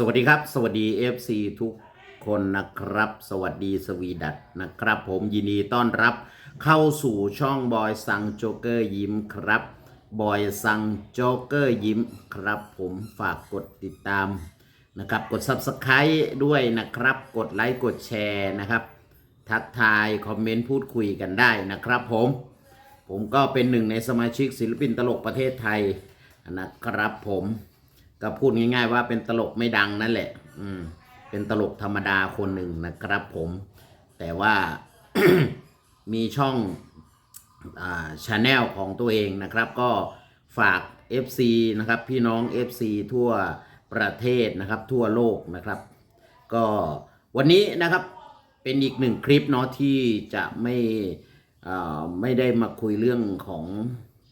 สวัสดีครับ สวัสดี FC ทุกคนนะครับ สวัสดีสวีดัตนะครับ ผมยินดีต้อนรับ เข้าสู่ช่องบอยซังโจเกอร์ยิ้มครับบอยซังโจเกอร์ยิ้มครับ ผมฝากกดติดตามนะครับ กด Subscribe ด้วยนะครับ กดไลค์กดแชร์นะครับ ทักทาย คอมเมนต์พูดคุยกันได้นะครับผม ผมก็เป็นหนึ่งในสมาชิกศิลปินตลกประเทศไทยนะครับผม ก็พูดง่าย ๆ ว่าเป็นตลกไม่ดังนั่นแหละ อืม เป็นตลกธรรมดาคนหนึ่งนะครับผม แต่ว่ามีช่องอ่าชาแนลของตัวเองนะครับ ก็ฝาก FC นะครับ พี่น้อง FC ทั่วประเทศนะครับ ทั่วโลกนะครับ ก็วันนี้นะครับเป็นอีกหนึ่งคลิปเนาะที่จะไม่ไม่ได้มาคุยเรื่องของ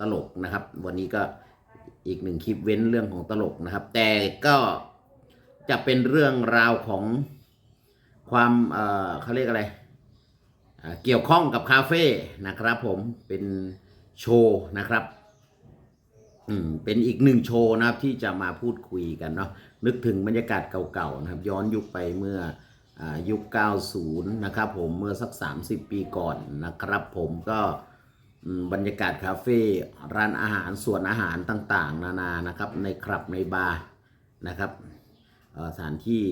ตลกนะครับ วันนี้ก็ อีกหนึ่งคลิปเว้นเรื่องของตลกนะครับ แต่ก็จะเป็นเรื่องราวของความเอ่อเขาเรียกอะไร เกี่ยวข้องกับคาเฟ่นะครับผมเป็นโชว์นะครับอืมเป็นอีกหนึ่งโชว์นะครับที่จะมาพูดคุยกันเนาะนึกถึงบรรยากาศเก่าๆนะครับ ย้อนยุคไปเมื่ออายุค 90 นะครับผมเมื่อสัก 30 ปีก่อนนะครับผมก็ บรรยากาศคาเฟ่ร้านอาหารส่วนอาหารต่างๆ นานานะครับ ในคลับในบาร์นะครับสถานที่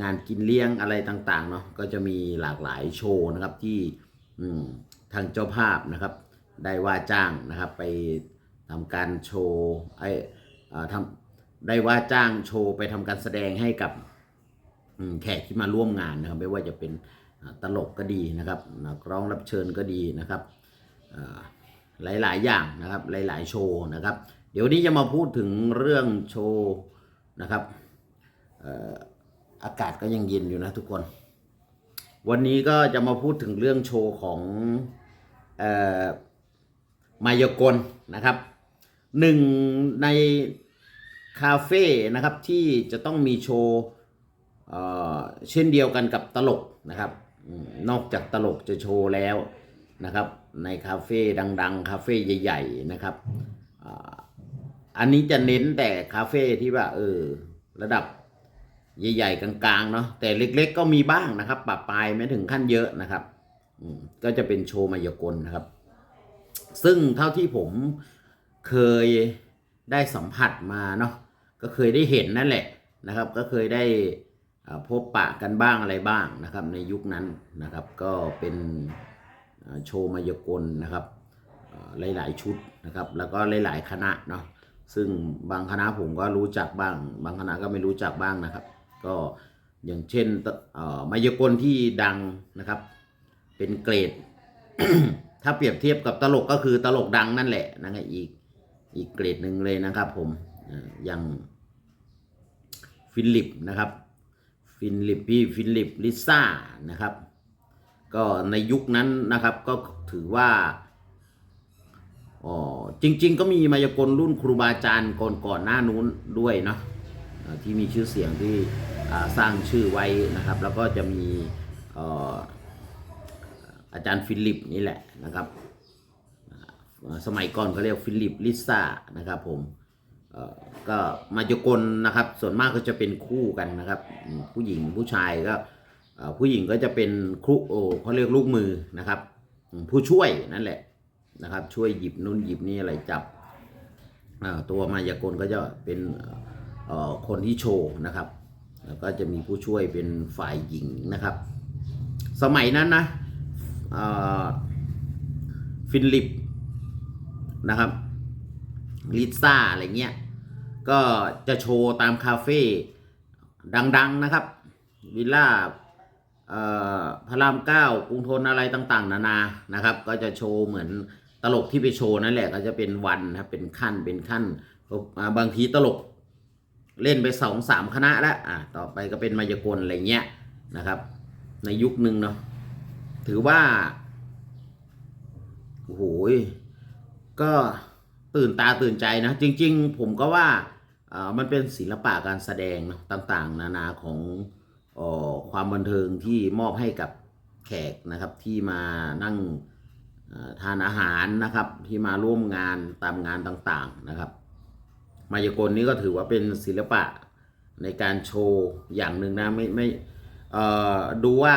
งานกินเลี้ยงอะไรต่างๆเนาะก็จะมีหลากหลายโชว์นะครับที่ทางเจ้าภาพนะครับ ได้ว่าจ้างนะครับไปทำการโชว์ไอ้อทำได้ว่าจ้างโชว์ไปทำการแสดงให้กับแขกที่มาร่วมงานนะครับ ไม่ว่าจะเป็น ตลกก็ดีนะครับนักร้องรับเชิญก็ดีนะครับอ่าหลายๆ อย่างนะครับหลาย ๆ โชว์นะครับ เดี๋ยวนี้จะมาพูดถึงเรื่องโชว์นะครับอากาศก็ยังเย็นอยู่นะทุกคน วันนี้ก็จะมาพูดถึงเรื่องโชว์ของมายากลนะครับหนึ่งในคาเฟ่นะครับที่จะต้องมีโชว์เช่นเดียวกันกับตลกนะครับ นอกจากตลกจะโชว์แล้วนะครับ ในคาเฟ่ดัง ๆ คาเฟ่ใหญ่ ๆ นะครับ อันนี้จะเน้นแต่คาเฟ่ที่ว่าเออระดับใหญ่ ๆ กลางๆเนาะแต่เล็ก ๆ ก็มีบ้างนะครับปะปลายไม่ถึงขั้นเยอะนะครับก็จะเป็นโชว์มายากลนะครับ ซึ่งเท่าที่ผมเคยได้สัมผัสมาเนาะก็เคยได้เห็นนั่นแหละนะครับ ก็เคยได้ พบปะกันบ้างอะไรบ้างนะครับ ในยุคนั้นนะครับ ก็เป็นโชว์มายากลนะครับหลาย ๆ ชุดนะครับ แล้วก็หลาย ๆ คณะเนาะซึ่งบางคณะผมก็รู้จักบ้าง บางคณะก็ไม่รู้จักบ้างนะครับ ก็อย่างเช่นมายากลที่ดังนะครับ เป็นเกรด ถ้าเปรียบเทียบกับตลกก็คือตลกดังนั่นแหละนะครับอีกอีกเกรดหนึ่งเลยนะครับ ผมอ่าอย่างฟิลิปนะครับ ฟิลิปพี่ฟิลิปลิซ่านะครับ ก็ในยุคนั้นนะครับก็ถือว่าอ๋อจริง ๆ ก็มีมายากลรุ่นครูบาอาจารย์ก่อนก่อนหน้านู้นด้วยเนาะที่มีชื่อเสียงที่สร้างชื่อไว้นะครับ แล้วก็จะมีอาจารย์ฟิลิปนี่แหละนะครับ สมัยก่อนเขาเรียกฟิลิปลิซ่านะครับผม ก็มายากลนะครับ ส่วนมากก็จะเป็นคู่กันนะครับ ผู้หญิงผู้ชายก็ผู้หญิงก็จะเป็นครูโอเขาเรียกลูกมือนะครับ ผู้ช่วยนั่นแหละนะครับ ช่วยหยิบนู่นหยิบนี่อะไรจับตัวมายากลก็จะเป็นคนที่โชว์นะครับ แล้วก็จะมีผู้ช่วยเป็นฝ่ายหญิงนะครับ สมัยนั้นนะฟิลิปนะครับลิซ่าอะไรเงี้ย ก็จะโชว์ตามคาเฟ่ดังๆนะครับ วิลล่าพระรามเก้ากรุงทนอะไรต่างๆ นานานะครับ ก็จะโชว์เหมือนตลกที่ไปโชว์นั่นแหละก็จะเป็นวันนะครับเป็นขั้นเป็นขั้นบางทีตลกเล่นไปสองสามคณะแล้วอ่าต่อไปก็เป็นมายากลอะไรเงี้ยนะครับ ในยุคหนึ่งเนาะถือว่าโอ้โหก็ตื่นตาตื่นใจนะ จริง ๆ ผมก็ว่า มันเป็นศิลปะการแสดงต่างๆ นานาของออความบันเทิงที่มอบให้กับแขกนะครับที่มานั่งทานอาหารนะครับที่มาร่วมงานตามงานต่างๆนะครับ มายากลนี่ก็ถือว่าเป็นศิลปะในการโชว์อย่างหนึ่งนะไม่ไม่ดูว่า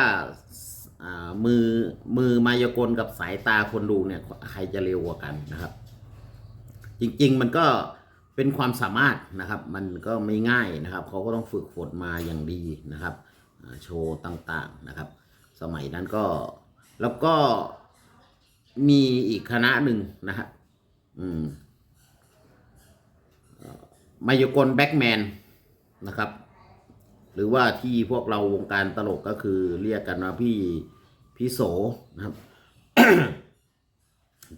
มือมือมายากลกับสายตาคนดูเนี่ยใครจะเร็วกว่ากันนะครับ จริงๆมันก็ เป็นความสามารถนะครับ มันก็ไม่ง่ายนะครับ เขาก็ต้องฝึกฝนมาอย่างดีนะครับ โชว์ต่างๆนะครับ สมัยนั้นก็แล้วก็มีอีกคณะหนึ่งนะฮะอืมมายกลแบ็กแมนนะครับ หรือว่าที่พวกเราวงการตลกก็คือเรียกกันว่าพี่พี่โสนะครับ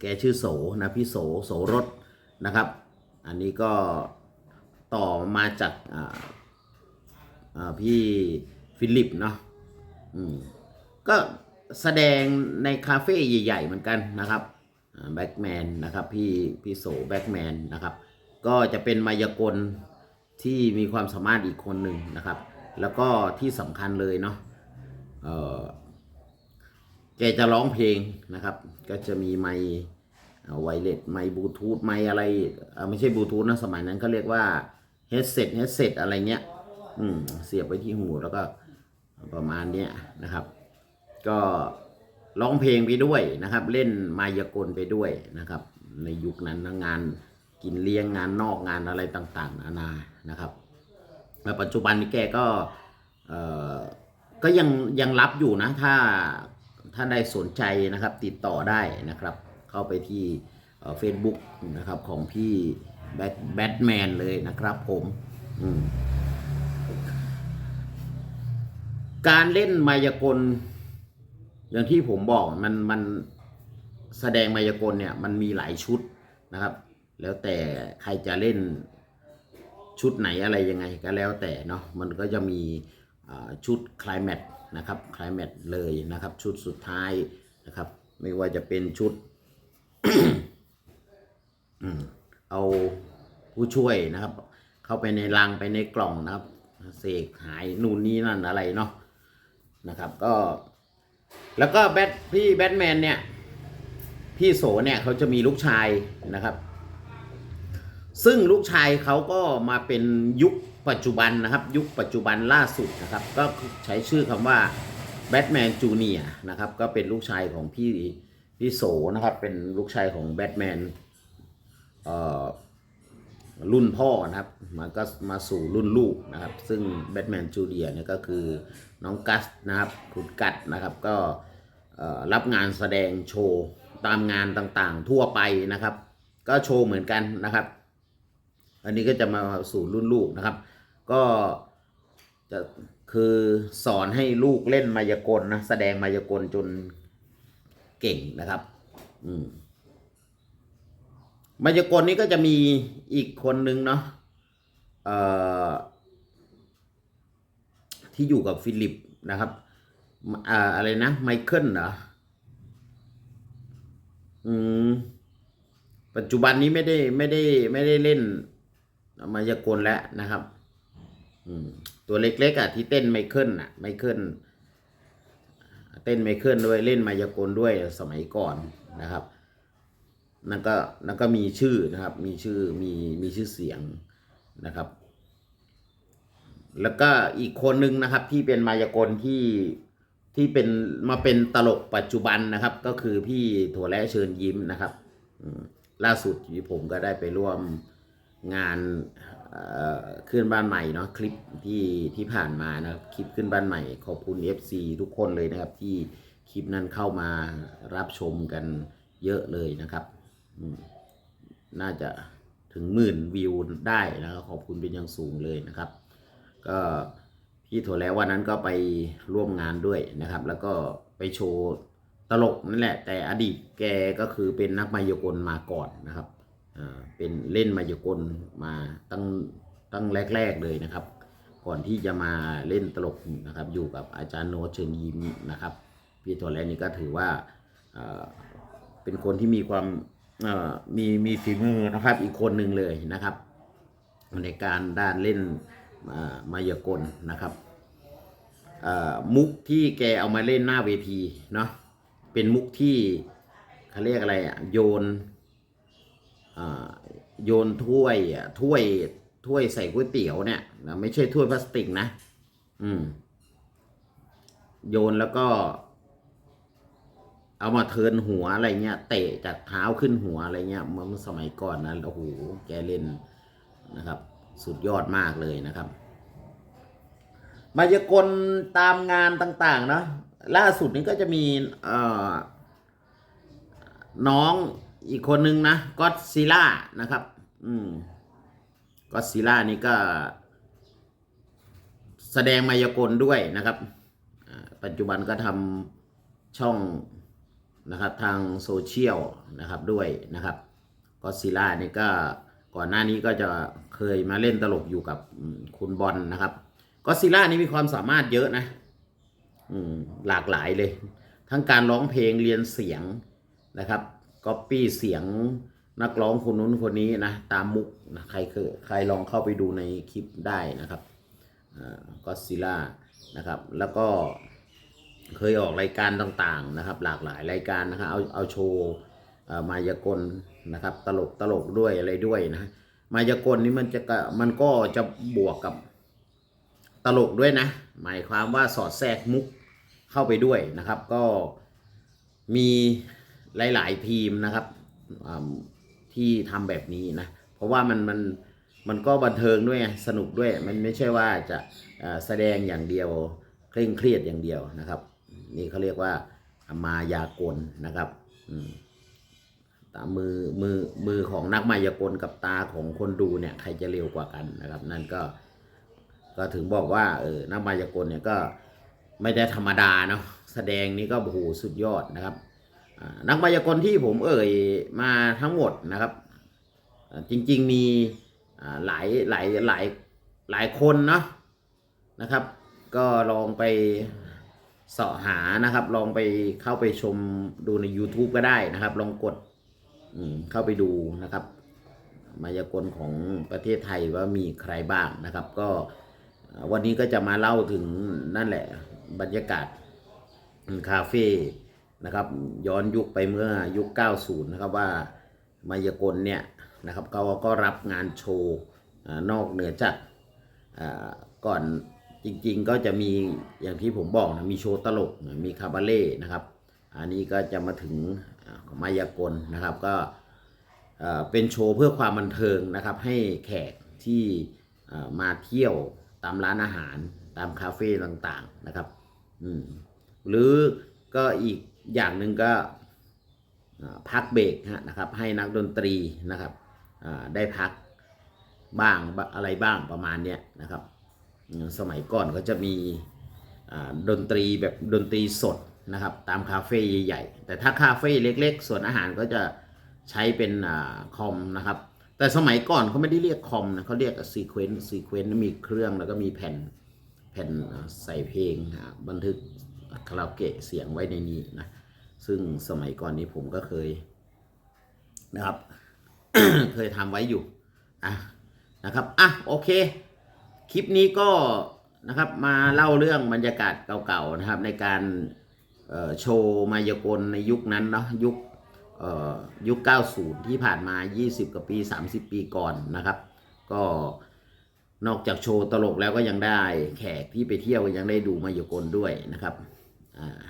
แกชื่อโสนะพี่โสโสรถนะครับ อันนี้ก็ต่อมาจากพี่ฟิลิปเนาะก็แสดงในคาเฟ่ใหญ่ๆเหมือนกันนะครับแบ็กแมนนะครับพี่พี่โสแบ็กแมนนะครับ ก็จะเป็นมายากลที่มีความสามารถอีกคนหนึ่งนะครับ แล้วก็ที่สำคัญเลยเนาะเออแกจะร้องเพลงนะครับ ก็จะมีไมค์ ไวเลสไมบลูทูธไมอะไรไม่ใช่บลูทูธนะสมัยนั้นเขาเรียกว่าเฮดเซ็ตเฮดเซ็ตอะไรเงี้ย อืม เสียบไว้ที่หูแล้วก็ประมาณเนี้ยนะครับ ก็ร้องเพลงไปด้วยนะครับ เล่นมายากลไปด้วยนะครับ ในยุคนั้นงานกินเลี้ยงงานนอกงานอะไรต่างๆ นานานะครับแล้วปัจจุบันนี้แกก็เอ่อก็ยังยังรับอยู่นะ ถ้าถ้าได้สนใจนะครับ ติดต่อได้นะครับ เข้าไปที่เฟซบุ๊กนะครับของพี่แบทแบทแมนเลยนะครับผมมการเล่นมายากล อย่างที่ผมบอกมันมันแสดงมายากลเนี่ยมันมีหลายชุดนะครับ แล้วแต่ใครจะเล่นชุดไหนอะไรยังไงก็แล้วแต่เนาะมันก็จะมีชุดคลายแมทนะครับคลายแมทเลยนะครับ ชุดสุดท้ายนะครับ ไม่ว่าจะเป็นชุด เอาผู้ช่วยนะครับ เข้าไปในรังไปในกล่องนะครับ เสกหายนู่นนี่นั่นอะไรเนาะนะครับ ก็ แล้วก็แบทพี่แบทแมนเนี่ย พี่โสเนี่ยเขาจะมีลูกชายนะครับ ซึ่งลูกชายเขาก็มาเป็นยุคปัจจุบันนะครับ ยุคปัจจุบันล่าสุดนะครับ ก็ใช้ชื่อคำว่าแบทแมนจูเนียนะครับ ก็เป็นลูกชายของพี่ พี่โสนะครับ เป็นลูกชายของแบทแมนเอ่อรุ่นพ่อนะครับมันก็มาสู่รุ่นลูกนะครับ ซึ่งแบทแมนจูเนียเนี่ยก็คือน้องกัสนะครับคุณกัดนะครับก็รับงานแสดงโชว์ตามงานต่างๆทั่วไปนะครับ ก็โชว์เหมือนกันนะครับ อันนี้ก็จะมาสู่รุ่นลูกนะครับ ก็จะคือสอนให้ลูกเล่นมายากลนะแสดงมายากลจน เก่งนะครับ อืมมายากลนี้ก็จะมีอีกคนนึงเนาะเอ่อที่อยู่กับฟิลิปนะครับอ่าอะไรนะไมเคิลเหรออืมปัจจุบันนี้ไม่ได้ไม่ได้ไม่ได้เล่นมายากลแล้วนะครับ อืมตัวเล็กๆอะที่เต้นไมเคิลอะไมเคิล เต้นไมเคิลด้วยเล่นมายากลด้วยสมัยก่อนนะครับนั่นก็นั่นก็มีชื่อนะครับ มีชื่อมีมีชื่อเสียงนะครับ แล้วก็อีกคนหนึ่งนะครับที่เป็นมายากลที่ที่เป็นมาเป็นตลกปัจจุบันนะครับ ก็คือพี่ถั่วและเชิญยิ้มนะครับล่าสุดผมก็ได้ไปร่วมงาน ขึ้นบ้านใหม่เนาะคลิปที่ที่ผ่านมานะครับคลิปขึ้นบ้านใหม่ ขอบคุณ FC ทุกคนเลยนะครับ ที่คลิปนั้นเข้ามารับชมกันเยอะเลยนะครับ น่าจะถึงหมื่นวิวได้นะครับขอบคุณเป็นอย่างสูงเลยนะครับ ก็พี่โถแล้ววันนั้นก็ไปร่วมงานด้วยนะครับ แล้วก็ไปโชว์ตลกนั่นแหละ แต่อดีตแกก็คือเป็นนักมายากลมาก่อนนะครับ เป็นเล่นมายากลมาตั้งตั้งแรก ๆเลยนะครับ ก่อนที่จะมาเล่นตลกนะครับ อยู่กับอาจารย์โนตเชิญยิ้มนะครับ พี่โถแล้วนี่ก็ถือว่าเป็นคนที่มีความมีมีฝีมือนะครับ อีกคนหนึ่งเลยนะครับ ในการด้านเล่นมายากลนะครับมุกที่แกเอามาเล่นหน้าเวทีเนาะเป็นมุกที่เขาเรียกอะไรอะโยน โยนถ้วยถ้วยถ้วยใส่ก๋วยเตี๋ยวเนี่ยนะไม่ใช่ถ้วยพลาสติกนะ อืม โยนแล้วก็ เอามาเทินหัวอะไรเงี้ยเตะจากเท้าขึ้นหัวอะไรเงี้ยเมื่อสมัยก่อนนะโอ้โหแกเล่นนะครับ สุดยอดมากเลยนะครับ มายากลตามงานต่างๆ เนาะล่าสุดนี้ก็จะมี เอ่อ น้อง อีกคนนึงนะก็ซิล่านะครับ อืมก็ซิล่านี่ก็ แสดงมายากลด้วยนะครับ ปัจจุบันก็ทำช่องนะครับทางโซเชียลนะครับด้วยนะครับก็ซิล่านี่ก็ก่อนหน้านี้ก็จะเคยมาเล่นตลกอยู่กับคุณบอลนะครับก็ซิล่านี่มีความสามารถเยอะนะ อืมหลากหลายเลย ทั้งการร้องเพลงเรียนเสียงนะครับ ก๊อปปี้เสียงนักร้องคนนู้นคนนี้นะตามมุกนะใครเคยใครลองเข้าไปดูในคลิปได้นะครับก็ซิล่านะครับแล้วก็เคยออกรายการต่างๆนะครับ หลากหลายรายการนะครับเอาเอาโชว์มายากลนะครับ ตลกตลกด้วยอะไรด้วยนะมายากลนี่มันจะมันก็จะบวกกับตลกด้วยนะ หมายความว่าสอดแทรกมุกเข้าไปด้วยนะครับ ก็มี หลาย ๆ ทีมนะครับที่ทำแบบนี้นะ เพราะว่ามันมันมันก็บันเทิงด้วยสนุกด้วย มันไม่ใช่ว่าจะแสดงอย่างเดียว เคร่งเครียดอย่างเดียวนะครับ นี่เขาเรียกว่ามายากลนะครับตามือมือมือของนักมายากลกับตาของคนดูเนี่ยใครจะเร็วกว่ากันนะครับ นั่นก็ก็ถึงบอกว่าเออนักมายากลเนี่ยก็ไม่ได้ธรรมดาเนาะแสดงนี่ก็โหสุดยอดนะครับ นักมายากลที่ผมเอ่ยมาทั้งหมดนะครับ จริงๆมีหลายหลายหลายหลายคนเนาะนะครับ ก็ลองไปเสาะหานะครับ ลองไปเข้าไปชมดูใน YouTube ก็ได้นะครับ ลองกดเข้าไปดูนะครับ มายากลของประเทศไทยว่ามีใครบ้างนะครับ ก็วันนี้ก็จะมาเล่าถึงนั่นแหละ บรรยากาศคาเฟ่ นะครับ ย้อนยุคไปเมื่อยุค 90 นะครับว่ามายากลเนี่ยนะครับเขาก็รับงานโชว์นอกเหนือจากก่อนจริงๆก็จะมีอย่างที่ผมบอกนะมีโชว์ตลกมีคาบาเล่นะครับ อันนี้ก็จะมาถึงมายากลนะครับก็เป็นโชว์เพื่อความบันเทิงนะครับ ให้แขกที่มาเที่ยวตามร้านอาหารตามคาเฟ่ต่างๆนะครับหรือก็อีก อย่างหนึ่งก็พักเบรกนะครับให้นักดนตรีนะครับได้พักบ้างอะไรบ้างประมาณเนี้ยนะครับ สมัยก่อนก็จะมีดนตรีแบบดนตรีสดนะครับ ตามคาเฟ่ใหญ่ๆแต่ถ้าคาเฟ่เล็กๆ ส่วนอาหารก็จะใช้เป็นอคอมนะครับ แต่สมัยก่อนเขาไม่ได้เรียกคอมนะเขาเรียกซีเควนต์ซีเควนต์มีเครื่องแล้วก็มีแผ่นแผ่นใส่เพลงบันทึกคาราโอเกะเสียงไว้ในนี้นะ ซึ่งสมัยก่อนนี้ผมก็เคยนะครับ เคยทำไว้อยู่อะนะครับอะโอเค คลิปนี้ก็นะครับมาเล่าเรื่องบรรยากาศเก่าๆนะครับ ในการโชว์มายากลในยุคนั้นเนาะยุคยุค 90 ที่ผ่านมา 20 กว่าปี 30 ปีก่อนนะครับ ก็นอกจากโชว์ตลกแล้วก็ยังได้แขกที่ไปเที่ยวยังได้ดูมายากลด้วยนะครับ อ่า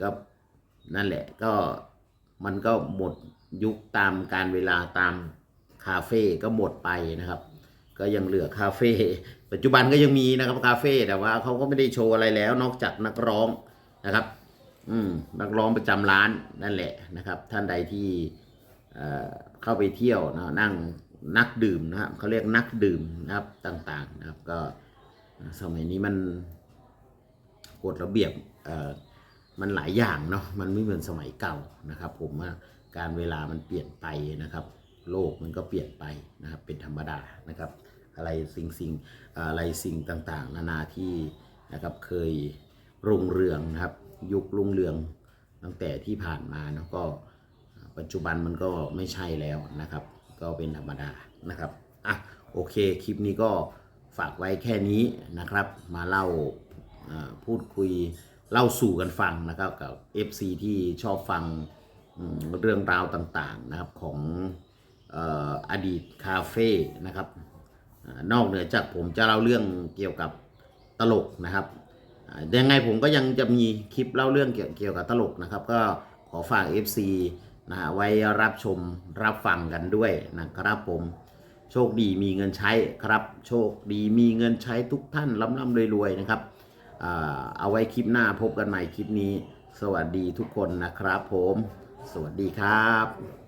ก็ นั่นแหละก็มันก็หมดยุคตามการเวลาตามคาเฟ่ก็หมดไปนะครับ ก็ยังเหลือคาเฟ่ปัจจุบันก็ยังมีนะครับคาเฟ่แต่ว่าเขาก็ไม่ได้โชว์อะไรแล้ว นอกจากนักร้องนะครับ อืมนักร้องประจำร้านนั่นแหละนะครับ ท่านใดที่เข้าไปเที่ยวนะนั่งนักดื่มนะครับเขาเรียกนักดื่มนะครับต่างๆนะครับ ก็สมัยนี้มันกฎระเบียบ มันหลายอย่างเนาะมันไม่เหมือนสมัยเก่านะครับ ผมว่าการเวลามันเปลี่ยนไปนะครับ โลกมันก็เปลี่ยนไปนะครับ เป็นธรรมดานะครับ อะไรสิ่งสิ่งอะไรสิ่งต่างๆ นานาที่นะครับเคยรุ่งเรืองนะครับ ยุครุ่งเรืองตั้งแต่ที่ผ่านมานะก็ปัจจุบันมันก็ไม่ใช่แล้วนะครับ ก็เป็นธรรมดานะครับอะโอเคคลิปนี้ก็ฝากไว้แค่นี้นะครับ มาเล่าพูดคุย เล่าสู่กันฟังนะครับกับ FC ที่ชอบฟังเรื่องราวต่างๆนะครับของออดีตคาเฟ่นะครับอนอกเหนือจากผมจะเล่าเรื่องเกี่ยวกับตลกนะครับยังไงผมก็ยังจะมีคลิปเล่าเรื่องเกี่ยวกับตลกนะครับ ก็ขอฝาก FC นะไว้รับชมรับฟังกันด้วยนะครับผมโชคดีมีเงินใช้ครับ โชคดีมีเงินใช้ทุกท่านร่ำร่ำรวยๆนะครับ เอาไว้คลิปหน้าพบกันใหม่คลิปนี้ สวัสดีทุกคนนะครับผม สวัสดีครับ